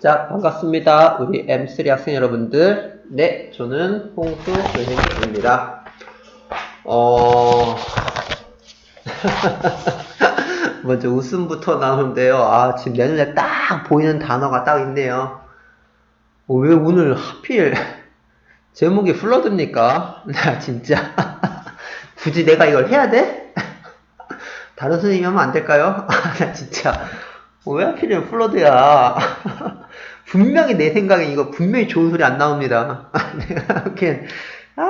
자, 반갑습니다. 우리 M3 학생 여러분들. 네, 저는 홍수 선생님입니다. 어, 먼저 웃음부터 나오는데요. 아, 지금 내 눈에 딱 보이는 단어가 딱 있네요. 어, 왜 오늘 하필 제목이 플러드입니까? 나 진짜. 굳이 내가 이걸 해야 돼? 다른 선생님이 하면 안 될까요? 아, 나 진짜. 어, 왜 하필이면 플러드야? 분명히 내 생각에 이거 분명히 좋은 소리 안 나옵니다. 아, 내가 이렇게, 아,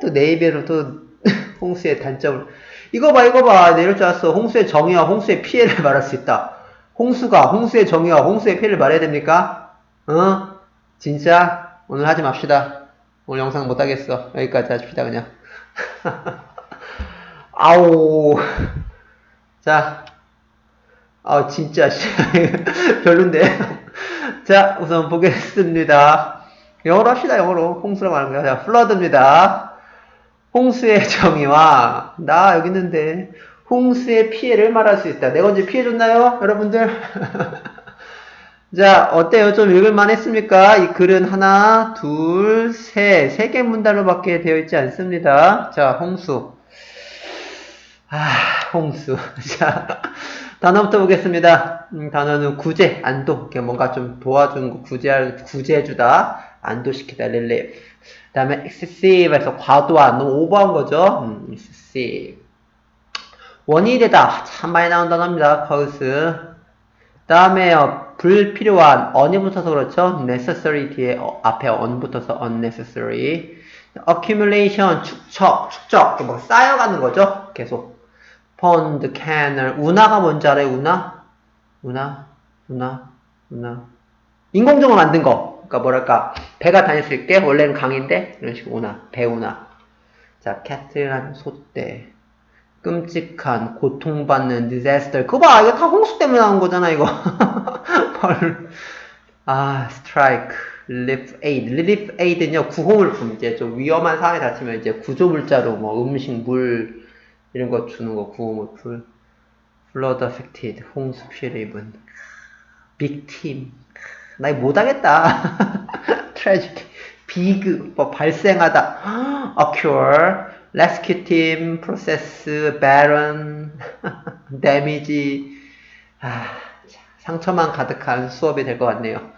또 내 입에로 또 홍수의 단점을. 이거 봐, 이거 봐. 내릴 줄 알았어. 홍수의 정의와 홍수의 피해를 말할 수 있다. 홍수가 홍수의 정의와 홍수의 피해를 말해야 됩니까? 어? 진짜? 오늘 하지 맙시다. 오늘 영상 못 하겠어. 여기까지 합시다, 그냥. 아우. 자. 아, 진짜, 씨. 별론데. 자, 우선 보겠습니다. 영어로 합시다, 영어로. 홍수라고 하는 거야. 자, 플러드입니다. 홍수의 정의와, 나 여기 있는데, 홍수의 피해를 말할 수 있다. 내가 언제 피해 줬나요? 여러분들? 자, 어때요? 좀 읽을만 했습니까? 이 글은 하나, 둘, 셋, 세 개 문단으로 밖에 되어 있지 않습니다. 자, 홍수. 아, 홍수. 자, 단어부터 보겠습니다. 음, 단어는 구제, 안도. 뭔가 좀 도와주는 거, 구제, 구제해주다. 안도시키다, relief. 그 다음에 excessive에서 과도한, 너무 오버한 거죠. 음, excessive. 원인이 되다. 참 많이 나온 단어입니다. cause. 다음에 어, 불필요한 on이 붙어서 그렇죠. necessary 뒤에 어, 앞에 on 붙어서 unnecessary. accumulation 축적, 축적. 뭐 쌓여가는 거죠. 계속. Pond, canal. 운하가 뭔지 알아요? 운하? 운하? 운하? 운하? 인공적으로 만든 거. 그러니까 뭐랄까 배가 다닐 수 있게 원래는 강인데 이런 식으로 운하, 배운하. 자, cattle 소떼. 끔찍한, 고통받는, disaster. 그거 봐! 이거 다 홍수 때문에 나온 거잖아, 이거. 벌. 아, strike, relief aid. relief aid는요, 구호물품. 이제 좀 위험한 상황에 닥치면 이제 구조물자로 뭐 음식, 물, 이런 거 주는 거, 구호물품. flood affected. 홍수 피해를 입은. big team. 나 이거 못하겠다. tragic. big. 뭐 발생하다. occur. rescue team, process, baron, damage. 아, 상처만 가득한 수업이 될 것 같네요.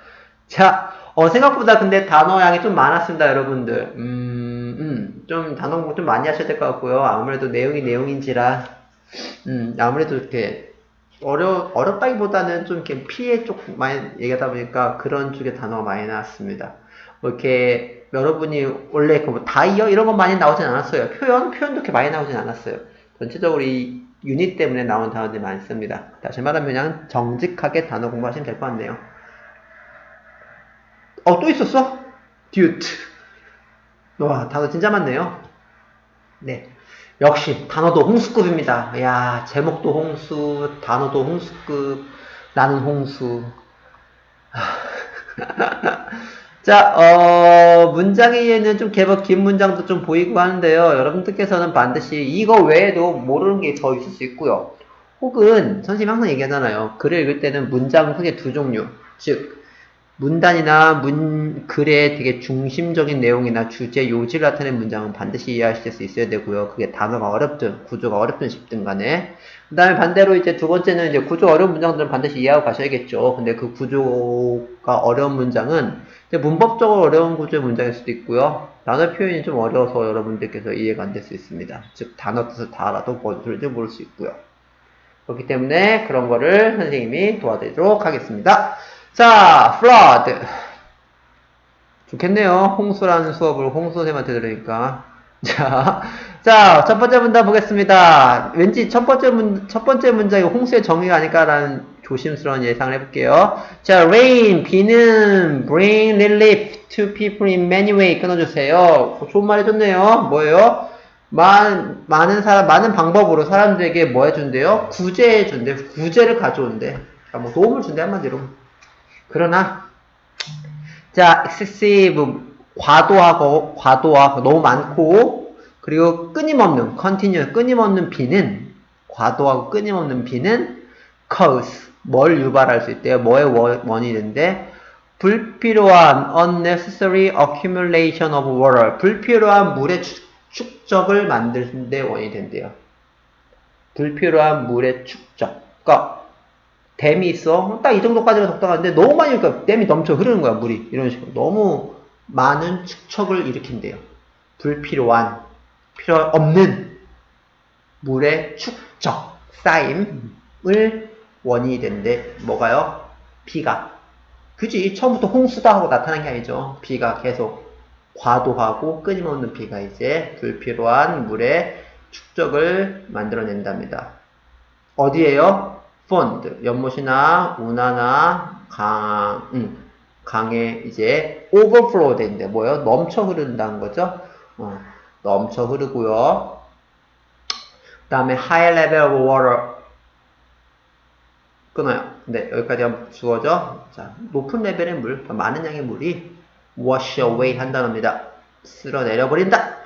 자, 어, 생각보다 근데 단어 양이 좀 많았습니다, 여러분들. 음, 음, 좀 단어 공부 좀 많이 하셔야 될 것 같고요. 아무래도 내용이 내용인지라, 음, 아무래도 이렇게 어려, 어렵다기보다는 좀 이렇게 피해 쪽 많이 얘기하다 보니까 그런 쪽의 단어가 많이 나왔습니다. 뭐 이렇게 여러분이 원래 그뭐 다이어 이런 것 많이 나오진 않았어요. 표현 표현도 이렇게 많이 나오진 않았어요. 전체적으로 이 유닛 때문에 나온 단어들이 많습니다. 다시 말하면 그냥 정직하게 단어 공부하시면 될 것 같네요. 어 또 있었어? 듀트. 와 단어 진짜 많네요. 네. 역시 단어도 홍수급입니다. 야 제목도 홍수, 단어도 홍수급, 나는 홍수. 자, 어, 문장에는 좀 개법 긴 문장도 좀 보이고 하는데요. 여러분들께서는 반드시 이거 외에도 모르는 게 더 있을 수 있고요. 혹은, 선생님이 항상 얘기하잖아요. 글을 읽을 때는 문장 크게 두 종류. 즉, 문단이나 문, 글의 되게 중심적인 내용이나 주제, 요지를 나타내는 문장은 반드시 이해하실 수 있어야 되고요. 그게 단어가 어렵든, 구조가 어렵든 쉽든 간에. 그 다음에 반대로 이제 두 번째는 이제 구조 어려운 문장들은 반드시 이해하고 가셔야겠죠. 근데 그 구조가 어려운 문장은 문법적으로 어려운 구조의 문장일 수도 있고요. 단어 표현이 좀 어려워서 여러분들께서 이해가 안 될 수 있습니다. 즉, 단어 뜻을 다 알아도 뭔 소리인지 모를 수 있고요. 그렇기 때문에 그런 거를 선생님이 도와드리도록 하겠습니다. 자, flood. 좋겠네요. 홍수라는 수업을 홍수 선생님한테 들으니까. 자, 자, 첫 번째 문단 보겠습니다. 왠지 첫 번째 문, 첫 번째 문장이 홍수의 정의가 아닐까라는 조심스러운 예상을 해볼게요. 자, rain, 비는 bring relief to people in many ways 끊어주세요. 어, 좋은 말 해줬네요. 뭐예요? 많, 많은 사람, 많은 방법으로 사람들에게 뭐 해준대요? 구제해준대. 구제를 가져온대. 자, 뭐 도움을 준대, 한마디로. 그러나, 자, excessive, 과도하고, 과도하고, 너무 많고, 그리고 끊임없는, continue, 끊임없는 비는, 과도하고 끊임없는 비는 cause, 뭘 유발할 수 있대요? 뭐의 원- 원인인데, 불필요한 unnecessary accumulation of water. 불필요한 물의 축- 축적을 만드는 데 원인이 된대요. 불필요한 물의 축적. 그러니까 댐이 있어. 딱 이 정도까지가 적당한데 너무 많이 그러니까 댐이 넘쳐 흐르는 거야 물이 이런 식으로 너무 많은 축척을 일으킨대요. 불필요한 필요 없는 물의 축적 쌓임을 원인이 된대. 뭐가요? 비가. 그지 처음부터 홍수다 하고 나타난 게 아니죠. 비가 계속 과도하고 끊임없는 비가 이제 불필요한 물의 축적을 만들어낸답니다. 어디에요? 펀드, 연못이나 운하나 강, 음, 강에 이제 overflow 된대. 뭐예요? 넘쳐 흐른다는 거죠. 어, 넘쳐 흐르고요. 그 다음에 high level of water 끊어요. 네, 여기까지 한번 주어져. 자, 높은 레벨의 물, 많은 양의 물이 wash away 한다입니다. 쓸어내려 버린다.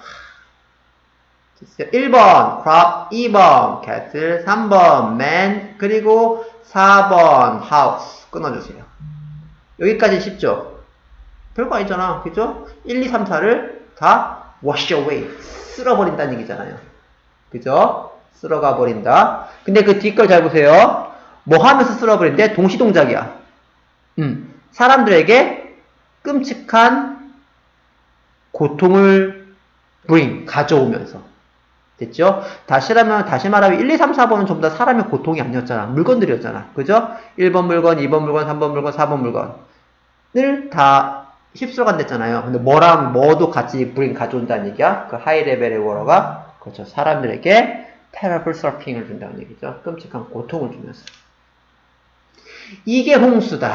1번 crop, 2번 castle, 3번 man, 그리고 4번 house 끊어주세요. 여기까지 쉽죠? 별거 아니잖아. 그죠? 1, 2, 3, 4를 다 wash away 쓸어버린다는 얘기잖아요. 그죠? 쓸어가 버린다. 근데 그 뒷 걸 잘 보세요. 뭐 하면서 쓸어버린대? 동시동작이야. 음, 사람들에게 끔찍한 고통을 bring, 가져오면서. 됐죠? 다시 하면, 다시 말하면 1, 2, 3, 4번은 전부 다 사람의 고통이 아니었잖아. 물건들이었잖아. 그죠? 1번 물건, 2번 물건, 3번 물건, 4번 물건을 다 휩쓸어 간댔잖아요. 근데 뭐랑 뭐도 같이 bring, 가져온다는 얘기야? 그 하이 레벨의 워러가. 그렇죠. 사람들에게 terrible suffering을 준다는 얘기죠. 끔찍한 고통을 주면서. 이게 홍수다.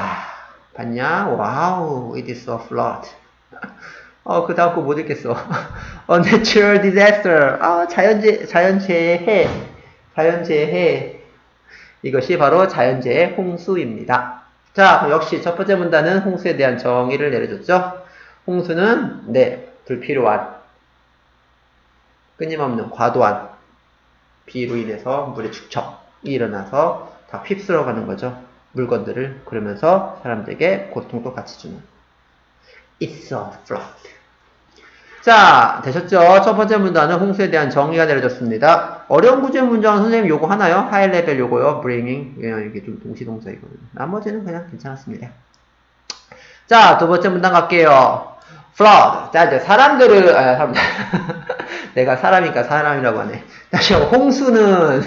봤냐? 와우, it is a flood. 어, 그 다음 거 못 읽겠어. a natural disaster. 아, 자연재, 자연재해. 자연재해. 이것이 바로 자연재해 홍수입니다. 자, 역시 첫 번째 문단은 홍수에 대한 정의를 내려줬죠. 홍수는, 네, 불필요한, 끊임없는 과도한 비로 인해서 물의 축척이 일어나서 다 휩쓸어 가는 거죠. 물건들을 그러면서 사람들에게 고통도 같이 주는 A flood. 자, 되셨죠? 첫 번째 문단은 홍수에 대한 정의가 내려졌습니다. 어려운 구조의 문장은 선생님 요거 하나요? 하이 레벨 요거요. bringing. 예, 이게 좀 동시동사이거든요. 나머지는 그냥 괜찮았습니다. 자, 두 번째 문단 갈게요. flood. 자, 이제 사람들을, 아, 사람, 내가 사람이니까 사람이라고 하네. 다시 홍수는,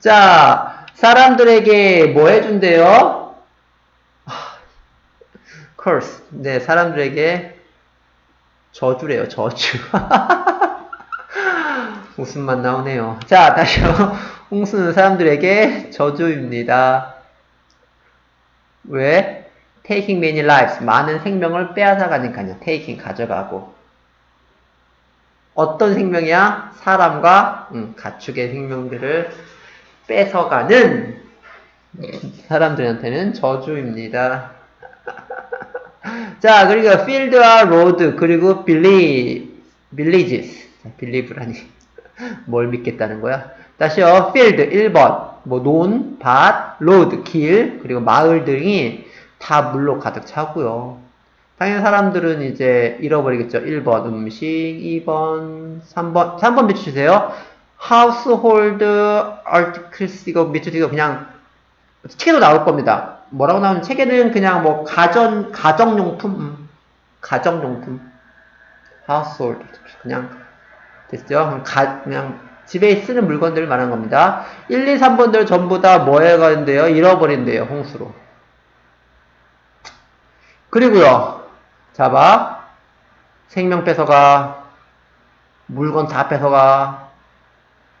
자, 사람들에게 뭐 해준대요? Curse. 네, 사람들에게 저주래요, 저주. 웃음만 나오네요. 자, 다시요. 홍수는 사람들에게 저주입니다. 왜? taking many lives. 많은 생명을 빼앗아가니까요. taking, 가져가고. 어떤 생명이야? 사람과 음, 가축의 생명들을 뺏어가는 사람들한테는 저주입니다. 자, 그리고 field와 road, 그리고 believe, villages. believe라니. 뭘 믿겠다는 거야? 다시요, field, 1번. 뭐, 논, 밭, road, 길, 그리고 마을 등이 다 물로 가득 차고요. 당연히 사람들은 이제 잃어버리겠죠. 1번 음식, 2번, 3번, 3번 밑주세요. household articles, 이거 밑주세요. 그냥 책에도 나올 겁니다. 뭐라고 나오는 책에는 그냥 뭐 가전 가정용품 음, 가정용품 household 그냥 됐죠? 가, 그냥 집에 쓰는 물건들을 말하는 겁니다. 1, 2, 3번들 전부 다뭐 해가는데요? 잃어버린대요. 홍수로. 그리고요. 잡아 생명 뺏어가 물건 다 뺏어가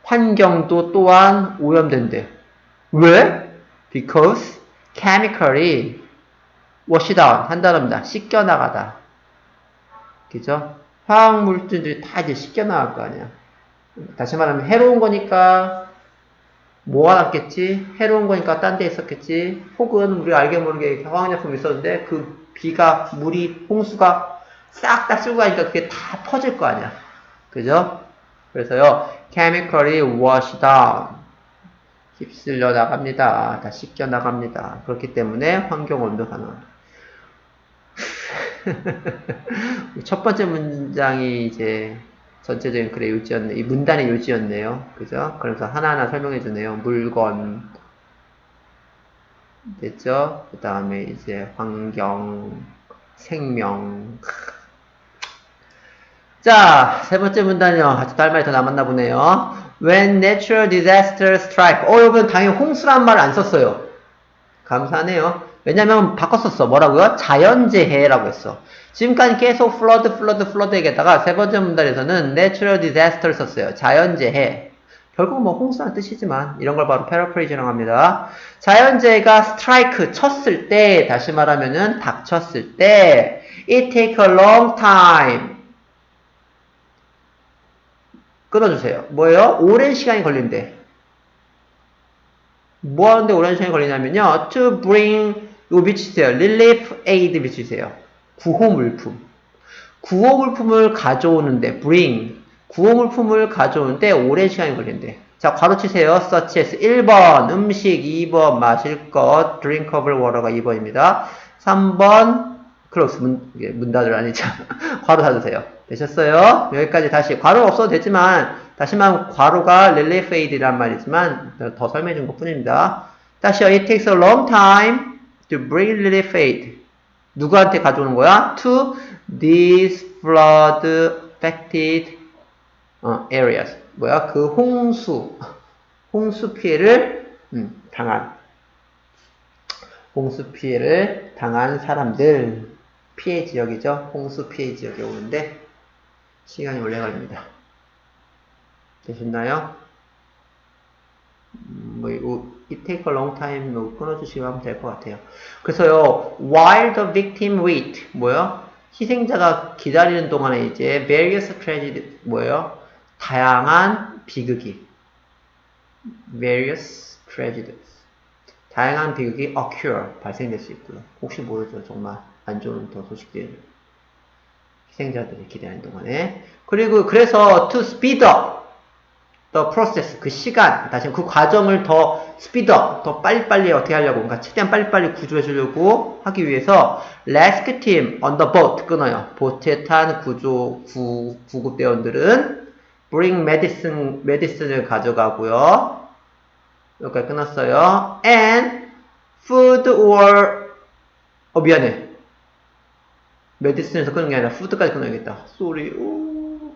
환경도 또한 오염된대. 왜? Because chemically wash down 한다랍니다. 씻겨 나가다. 그죠? 화학 물질들이 다 이제 씻겨 나갈 거 아니야. 다시 말하면 해로운 거니까 모아놨겠지? 해로운 거니까 딴 데 있었겠지? 혹은 우리가 알게 모르게 화학약품이 있었는데 그 비가, 물이, 홍수가 싹 다 쓸고 가니까 그게 다 퍼질 거 아니야. 그죠? 그래서요, chemically wash down. 휩쓸려 나갑니다. 다 씻겨 나갑니다. 그렇기 때문에 환경 온도가 나. 첫 번째 문장이 이제 전체적인 글의 요지였네. 이 문단의 요지였네요. 그죠? 그래서 하나하나 설명해 주네요. 물건. 됐죠? 그 다음에 이제 환경, 생명. 자, 세 번째 문단이요. 아직도 할 말이 더 남았나 보네요. When natural disaster strike. 어, 여러분, 당연히 홍수란 말 안 썼어요. 감사하네요. 왜냐면 바꿨었어. 뭐라고요? 자연재해라고 했어. 지금까지 계속 flood, flood, flood 얘기했다가 세 번째 문단에서는 natural disaster 썼어요. 자연재해. 결국 뭐 홍수란 뜻이지만 이런 걸 바로 paraphrasing이라고 합니다. 자연재해가 strike 쳤을 때 다시 말하면은 닥쳤을 때 it take a long time 끊어주세요. 뭐예요? 오랜 시간이 걸린대. 뭐 하는데 오랜 시간이 걸리냐면요. to bring 요 미치세요. relief aid 미치세요. 구호 물품. 구호 물품을 가져오는데 bring 구호 물품을 가져오는데 오랜 시간이 걸린대. 자, 괄호 치세요. such as 1번 음식, 2번 마실 것, drinkable water가 2번입니다. 3번 close 문, 문 닫을 아니죠. 괄호 닫으세요. 되셨어요? 여기까지 다시 괄호 없어도 되지만 다시만 괄호가 relief aid란 말이지만 더 설명해 준 것 뿐입니다. 다시요. It takes a long time to bring relief aid. 누구한테 가져오는 거야? To these flood affected 어, areas. 뭐야? 그 홍수, 홍수 피해를 음, 당한 홍수 피해를 당한 사람들 피해 지역이죠. 홍수 피해 지역에 오는데 시간이 오래 걸립니다. 되셨나요? 음, 뭐, it take a long time, 뭐, 끊어주시고 하면 될 것 같아요. 그래서요, while the victim wait, 뭐요? 희생자가 기다리는 동안에 이제 various tragedy, 뭐예요? 다양한 비극이, various tragedies. 다양한 비극이 occur, 발생될 수 있고요. 혹시 모르죠, 정말. 안 좋은 더 소식들. 희생자들이 기다리는 동안에. 그리고, 그래서 to speed up the process, 그 시간, 다시 그 과정을 더 speed up, 더 빨리빨리 어떻게 하려고, 그러니까 최대한 빨리빨리 구조해 주려고 하기 위해서 rescue team on the boat 끊어요. 보트에 탄 구조, 구, 구급대원들은 bring medicine, medicine을 가져가고요. 여기까지 끝났어요. and food or 어 미안해. 메디슨에서 끊는 게 아니라 푸드까지 끊어야겠다. 쏘리. 오.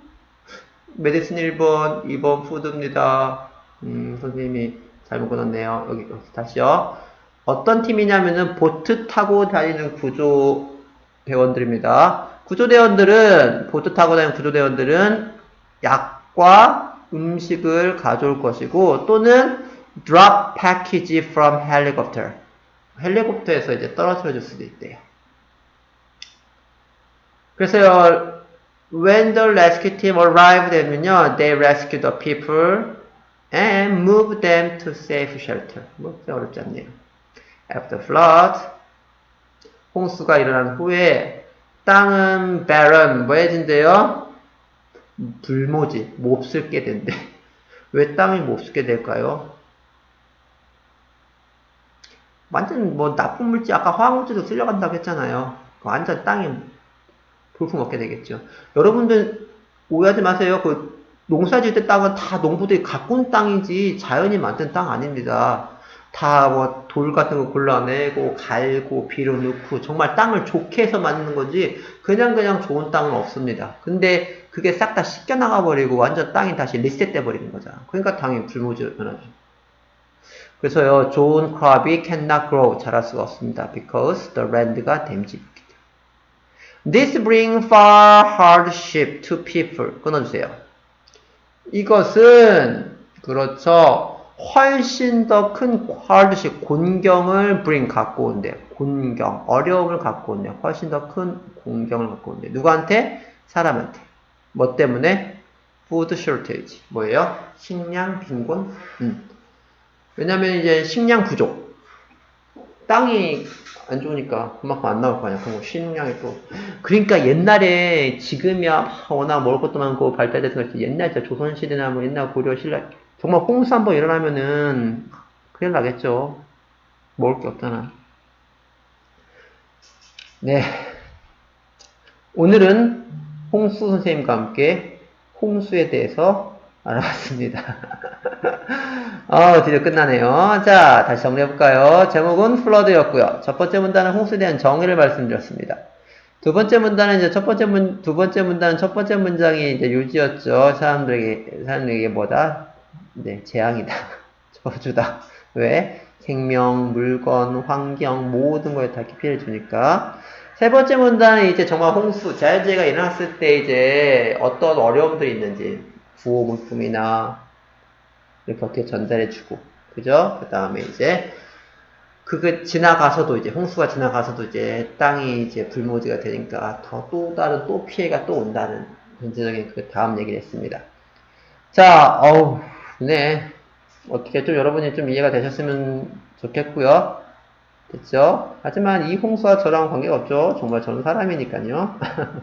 메디슨 1번, 2번 푸드입니다. 음, 선생님이 잘못 끊었네요. 여기, 여기 다시요. 어떤 팀이냐면은 보트 타고 다니는 구조 대원들입니다. 구조대원들은 보트 타고 다니는 구조대원들은 약과 음식을 가져올 것이고 또는 drop package from helicopter. 헬리콥터에서 이제 떨어뜨려 줄 수도 있대요. 그래서요, when the rescue team arrived 되면요, they rescue the people and move them to safe shelter. 뭐, 어렵지 않네요. After flood, 홍수가 일어난 후에 땅은 barren, 뭐해진대요? 불모지, 몹쓸 게 된대. 왜 땅이 몹쓸 게 될까요? 완전 뭐 나쁜 물질, 아까 화학물질도 쓸려간다고 했잖아요. 완전 땅이 볼품 얻게 되겠죠. 여러분들 오해하지 마세요. 그 농사 지을 때 땅은 다 농부들이 가꾼 땅이지 자연이 만든 땅 아닙니다. 다 뭐 돌 같은 거 골라내고 갈고 비료 넣고 정말 땅을 좋게 해서 만드는 거지 그냥 그냥 좋은 땅은 없습니다. 근데 그게 싹 다 씻겨 나가 버리고 완전 땅이 다시 리셋돼 버리는 거잖아. 그러니까 땅이 불모지로 변하죠. 그래서요 좋은 크롭이 cannot grow 자랄 수가 없습니다. because the land가 댐지 This bring far hardship to people. 끊어주세요. 이것은 그렇죠. 훨씬 더 큰 hardship, 곤경을 bring 갖고 온대. 곤경, 어려움을 갖고 온대. 훨씬 더 큰 곤경을 갖고 온대. 누구한테? 사람한테. 뭐 때문에? food shortage. 뭐예요? 식량 빈곤? 음. 왜냐면 이제 식량 부족. 땅이 안 좋으니까 그만큼 안 나올 거 아니야. 그럼 식량이 또. 그러니까 옛날에 지금이야 워낙 먹을 것도 많고 발달돼서 그렇지. 옛날 진짜 조선시대나 뭐 옛날 고려 신라 정말 홍수 한번 일어나면은 큰일 나겠죠. 먹을 게 없잖아. 네. 오늘은 홍수 선생님과 함께 홍수에 대해서 알아봤습니다. 어, 드디어 끝나네요. 자, 다시 정리해볼까요? 제목은 플러드였고요. 첫 번째 문단은 홍수에 대한 정의를 말씀드렸습니다. 두 번째 문단은 이제 첫 번째 문, 두 번째 문단은 첫 번째 문장이 이제 요지였죠. 사람들에게, 사람들에게 뭐다? 네, 재앙이다. 저주다. 왜? 생명, 물건, 환경, 모든 거에 다 피해를 주니까. 세 번째 문단은 이제 정말 홍수, 자연재해가 일어났을 때 이제 어떤 어려움들이 있는지, 구호 물품이나, 이렇게 어떻게 전달해주고, 그죠? 그 다음에 이제, 그게 지나가서도 이제, 홍수가 지나가서도 이제 땅이 이제 불모지가 되니까 더 또 다른 또 피해가 또 온다는 전체적인 그 다음 얘기를 했습니다. 자, 어우, 네. 어떻게 좀 여러분이 좀 이해가 되셨으면 좋겠고요. 됐죠? 하지만 이 홍수와 저랑 관계가 없죠. 정말 저는 사람이니까요.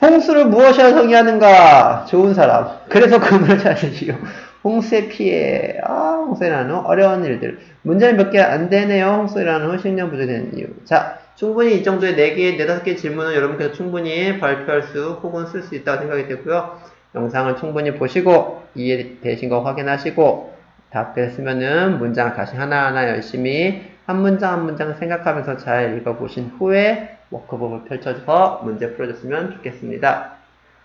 홍수를 무엇이라 정의하는가? 좋은 사람. 그래서 그물을 찾으시오. 홍수의 피해. 아, 홍수라는 어려운 일들. 문제는 몇 개 안 되네요. 홍수라는 후 식량 부족되는 이유. 자, 충분히 이 정도의 4개, 4, 5개 질문은 여러분께서 충분히 발표할 수 혹은 쓸 수 있다고 생각이 되고요. 영상을 충분히 보시고 이해되신 거 확인하시고 답했으면은 문장 다시 하나하나 열심히 한 문장 한 문장 생각하면서 잘 읽어보신 후에 워크북을 펼쳐서 문제 풀어줬으면 좋겠습니다.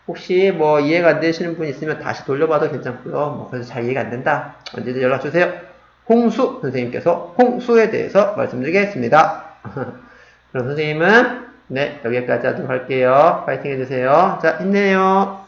혹시 뭐 이해가 안 되시는 분 있으면 다시 돌려봐도 괜찮고요. 뭐 그래서 잘 이해가 안 된다. 언제든 연락 주세요. 홍수 선생님께서 홍수에 대해서 말씀드리겠습니다. 그럼 선생님은 네 여기까지 하도록 할게요. 파이팅 해주세요. 자 힘내요.